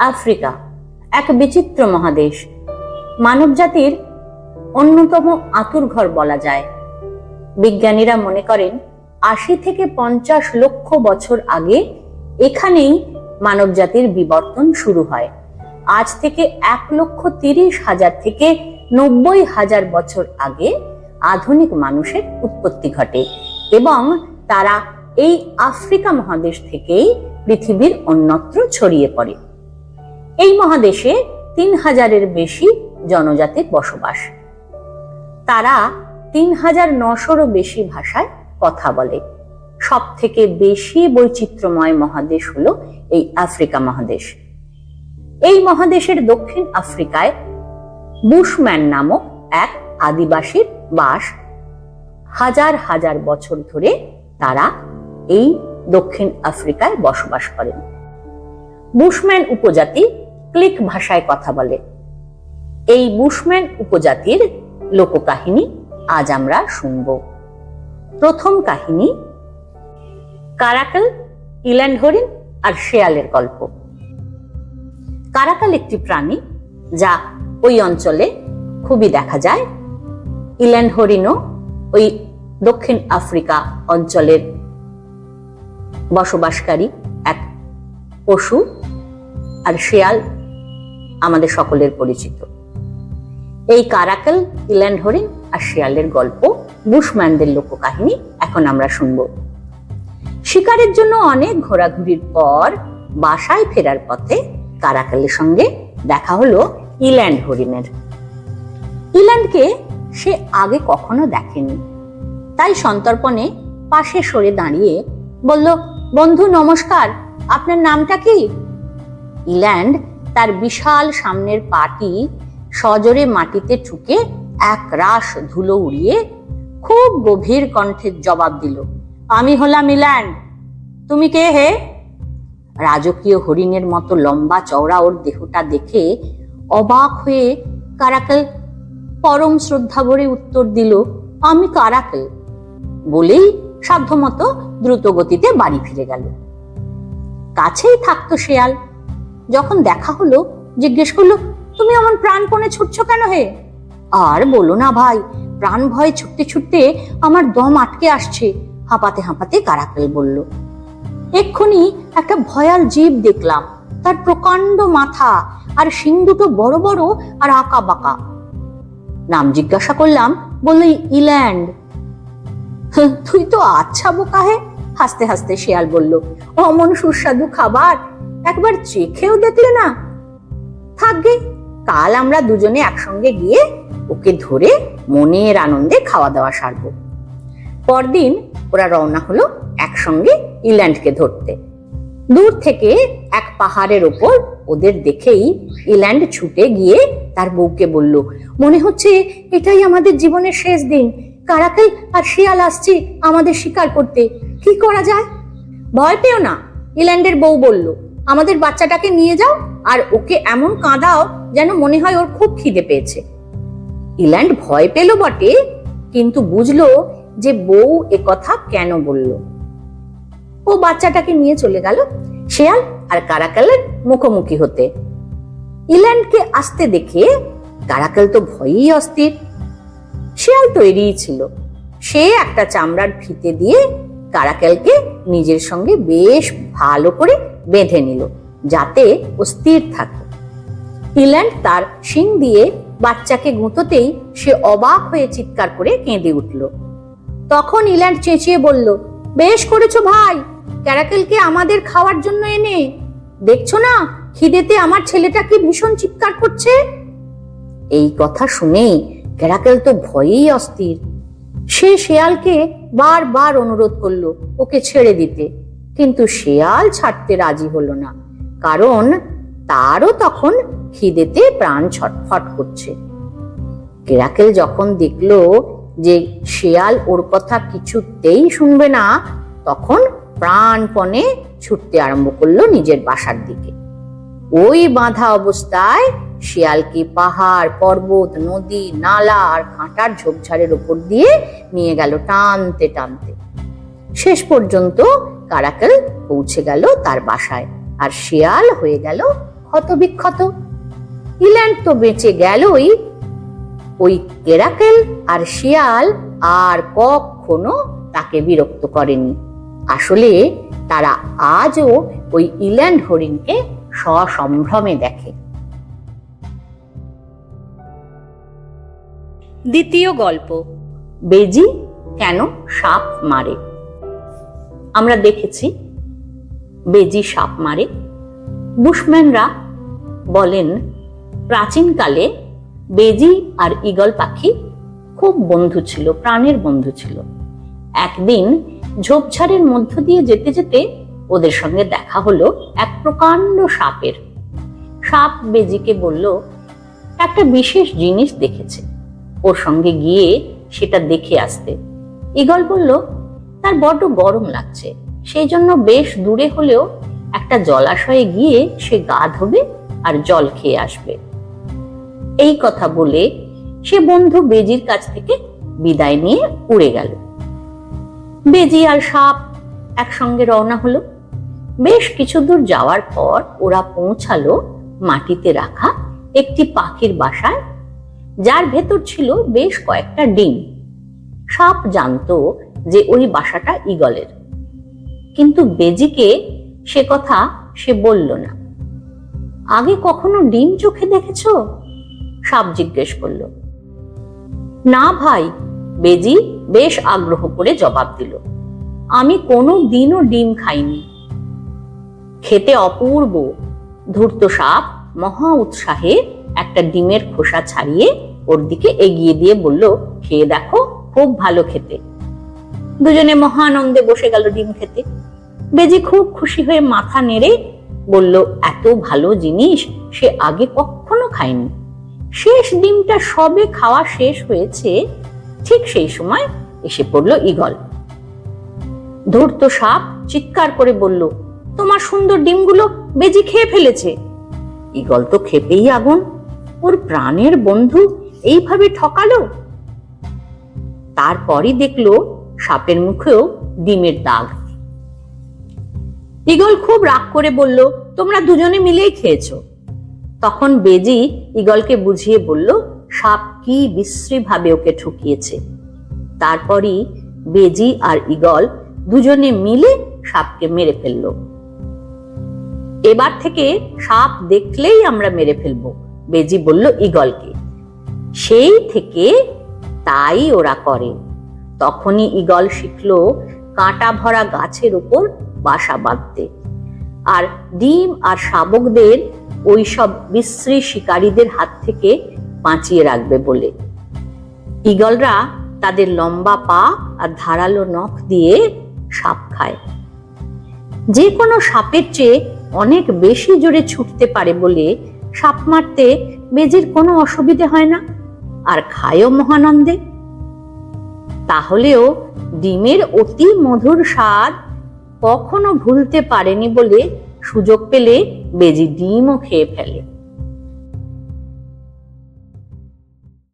Africa, এক বিচিত্র মহাদেশ। মানবজাতির অন্যতম আতুরঘর বলা যায়। বিজ্ঞানীরা মনে করেন, আশি থেকে পঞ্চাশ লক্ষ বছর আগে এখানেই মানবজাতির বিবর্তন শুরু হয়। আজ থেকে এক লক্ষ তিরিশ হাজার থেকে নব্বই হাজার বছর আগে আধুনিক মানুষের উৎপত্তি ঘটে এবং তারা এই আফ্রিকা মহাদেশ থেকেই পৃথিবীর অন্যত্র ছড়িয়ে পড়ে। এই মহাদেশে তিন হাজারের বেশি জনজাতির বসবাস। তারা তিন হাজার নশোরও বেশি ভাষায় কথা বলে। সব থেকে বেশি বৈচিত্র্যময় মহাদেশ হলো এই আফ্রিকা মহাদেশ। এই মহাদেশের দক্ষিণ আফ্রিকায় বুশম্যান নামক এক আদিবাসীর বাস হাজার হাজার বছর ধরে তারা এই দক্ষিণ আফ্রিকায় বসবাস করেন। বুশম্যান উপজাতি ক্লিক ভাষায় কথা বলে। এই বুশম্যান উপজাতির লোককাহিনী আজ আমরা শুনব। প্রথম কাহিনী, কারাকাল ইল্যান্ড হরিণ আর শেয়ালের গল্প। কারাকাল একটি প্রাণী যা ওই অঞ্চলে খুবই দেখা যায়। ইল্যান্ড হরিণও ওই দক্ষিণ আফ্রিকা অঞ্চলের বসবাসকারী এক পশু আর শেয়াল আমাদের সকলের পরিচিত। এই কারাকাল ইল্যান্ড হরিণ আর শিয়ালের গল্প বুশম্যানদের লোককাহিনী এখন আমরা শুনব। শিকারের জন্য অনেক ঘোরাঘুরির পর বাসায় ফেরার পথে কারাকালের সঙ্গে দেখা হলো ইল্যান্ড হরিণের ইল্যান্ডকে সে আগে কখনো দেখেনি। তাই সন্তর্পণে পাশে সরে দাঁড়িয়ে বলল, বন্ধু, নমস্কার। আপনার নামটা কি? ইল্যান্ড বিশাল সামনের পাটি সজোরে মাটিতে ঠুকে এক রাশ ধুলো উড়িয়ে খুব গভীর কণ্ঠে জবাব দিল, আমি হলাম ইল্যান্ড তুমি কে হে? রাজকীয় হরিণের মতো লম্বা চওড়া ওর দেহটা দেখে অবাক হয়ে কারাকাল পরম শ্রদ্ধা ভরে উত্তর দিল, আমি কারাকাল। বলেই সাধ্যমতো দ্রুত গতিতে বাড়ি ফিরে গেল। কাছেই থাকতো শেয়াল। যখন দেখা হলো জিজ্ঞেস করল তুমি আমার প্রাণপণে ছুটছো কেন হে? আর বলো না ভাই প্রাণ ভয়ে ছুটতে ছুটতে আমার দম আটকে আসছে হাঁপাতে হাঁপাতে কারাকাল বলল। এক্ষুনি একটা ভয়াল জীব দেখলাম তার প্রকাণ্ড মাথা আর শিং দুটো বড় বড় আর আঁকা বাঁকা। নাম জিজ্ঞাসা করলাম বলল ইল্যান্ড। "হ্যাঁ, তুই তো আচ্ছা বোকা হে? হাসতে হাসতে শেয়াল বলল অমন সুস্বাদু খাবার একবার চেখেও দেখলে না? থাকবে কাল আমরা দুজনে একসঙ্গে গিয়ে ওকে ধরে মনের আনন্দে খাওয়া দাওয়া সারবো। পরদিন ওরা রওনা হলো একসঙ্গে ইল্যান্ডকে ধরতে। দূর থেকে এক পাহাড়ের ওপর ওদের দেখেই ইল্যান্ড ছুটে গিয়ে তার বউকে বলল, মনে হচ্ছে এটাই আমাদের জীবনের শেষ দিন। কারাকাল আর শিয়াল আসছে আমাদের শিকার করতে। কি করা যায়? ভয় পেও না, ইল্যান্ডের বউ বলল। আমাদের বাচ্চাটাকে নিয়ে যাও আর ওকে এমন কাঁদাও যেন মনে হয় ওর খুব খিদে পেয়েছে। ইল্যান্ড ভয় পেল বটে, কিন্তু বুঝলো যে বউ এ কথা কেন বলল। ও বাচ্চাটাকে নিয়ে চলে গেল শেয়াল আর কারাকালের মুখোমুখি হতে। ইল্যান্ডকে আসতে দেখে কারাকাল তো ভয়েই অস্থির। শেয়াল তৈরিই ছিল। সে একটা চামড়ার ফিতে দিয়ে কারাকালকে নিজের সঙ্গে বেশ ভালো করে বেঁধে নিল, যাতে ও স্থির থাকে ইল্যান্ড তার শিং দিয়ে বাচ্চাকে গুঁতোতেই সে অবাক হয়ে চিৎকার করে কেঁদে উঠল। তখন ইল্যান্ড চেঁচিয়ে বলল, বেশ করেছ ভাই, ক্যারাকেলকে আমাদের খাওয়ার জন্য এনে। দেখছ না, খিদেতে আমার ছেলেটা কি ভীষণ চিৎকার করছে? এই কথা শুনেই ক্যারাকেল তো ভয়েই অস্থির। সে শেয়ালকে বারবার অনুরোধ করল ওকে ছেড়ে দিতে। কিন্তু শেয়াল ছাড়তে রাজি হলো না, কারণ তারও তখন খিদেতে প্রাণ ছটফট করছে। কেরাকেল যখন দেখল যে শেয়াল ওর কথা কিছুতেই শুনবে না, তখন প্রাণপণে ছুটতে আরম্ভ করল নিজের বাসার দিকে। ওই বাঁধা অবস্থায় শিয়ালকে পাহাড়, পর্বত, নদী, নালা আর কাঁটার ঝোপঝাড়ের উপর দিয়ে নিয়ে গেল টানতে টানতে। শেষ পর্যন্ত কারাকাল পৌঁছে গেল তার বাসায়, আর শিয়াল হয়ে গেল ক্ষতবিক্ষত। ইল্যান্ড তো বেঁচে গেলই। ওই কেরাকেল আর শিয়াল আর কখনো তাকে বিরক্ত করেনি। আসলে তারা আজও ওই ইল্যান্ড হরিণকে সসম্ভ্রমে দেখে। দ্বিতীয় গল্প। বেজি কেন সাপ মারে? আমরা দেখেছি, বেজি সাপ মারে। বুশম্যানরা বলেন, প্রাচীনকালে বেজি আর ঈগল পাখি খুব বন্ধু ছিল, প্রাণের বন্ধু ছিল। একদিন ঝোপঝাড়ের মধ্য দিয়ে যেতে যেতে ওদের সঙ্গে দেখা হলো এক প্রকাণ্ড সাপের। সাপ বেজিকে বলল, একটা বিশেষ জিনিস দেখেছে। ওর সঙ্গে গিয়ে সেটা দেখে আসতে। ঈগল বলল তার বড্ড গরম লাগছে। সেই জন্য বেশ দূরে হলেও একটা জলাশয়ে গিয়ে সে গা ধোবে আর জল খেয়ে আসবে। এই কথা বলে সে বন্ধু বেজির কাছ থেকে বিদায় নিয়ে উড়ে গেল। বেজি আর সাপ একসঙ্গে রওনা হলো। বেশ কিছু দূর যাওয়ার পর ওরা পৌঁছালো মাটিতে রাখা একটি পাখির বাসায়, যার ভেতর ছিল বেশ কয়েকটা ডিম। সাপ জানতো যে ওই বাসাটা ঈগলের। কিন্তু বেজিকে সে কথা সে বলল না। আগে কখনো ডিম চোখে দেখেছ? সাপ জিজ্ঞেস করল। না ভাই, বেজি বেশ আগ্রহ করে জবাব দিল। আমি কোনো দিনও ডিম খাইনি। খেতে অপূর্ব। ধূর্ত সাপ মহা উৎসাহে একটা ডিমের খোসা ছাড়িয়ে ওর দিকে এগিয়ে দিয়ে বলল, খেয়ে দেখো, খুব ভালো খেতে। দুজনে মহানন্দে বসে গেল ডিম খেতে। বেজি খুব খুশি হয়ে মাথা নেড়ে বলল, এত ভালো জিনিস সে আগে কখনো খায়নি। শেষ ডিমটা সবে খাওয়া শেষ হয়েছে, ঠিক সেই সময় এসে পড়ল ঈগল। ধূর্ত সাপ চিৎকার করে বলল, তোমার সুন্দর ডিমগুলো বেজি খেয়ে ফেলেছে। ঈগল তো খেপেই আগুন, ওর প্রাণের বন্ধু এইভাবে ঠকালো? তারপরই দেখল সাপের মুখেও ডিমের দাগ। ঈগল খুব রাগ করে বলল, তোমরা দুজনে মিলেই খেয়েছো। তখন বেজি ঈগলকে বুঝিয়ে বলল, সাপ কি বিশ্রী ভাবে ওকে ঠকিয়েছে? তারপরই বেজি আর ঈগল দুজনে মিলে সাপকে মেরে ফেলল। এবার থেকে সাপ দেখলেই আমরা মেরে ফেলব, বেজি বলল ঈগলকে। সেই থেকে তাই ওরা করে। তখনই ঈগল শিখল কাঁটা ভরা গাছের উপর বাসা বাঁধতে। আর ডিম আর শাবকদের ওই সব বিশ্রী শিকারীদের হাত থেকে বাঁচিয়ে রাখবে বলে। ঈগলরা তাদের লম্বা পা আর ধারালো নখ দিয়ে সাপ খায়। যে কোনো সাপের চেয়ে অনেক বেশি জোরে ছুটতে পারে বলে সাপ মারতে বেজির কোনো অসুবিধে হয় না। আর খায়ও মহানন্দে। তাহলেও ডিমের অতি মধুর স্বাদ কখনো ভুলতে পারেনি বলে সুযোগ পেলে বেজি ডিমও খেয়ে ফেলে।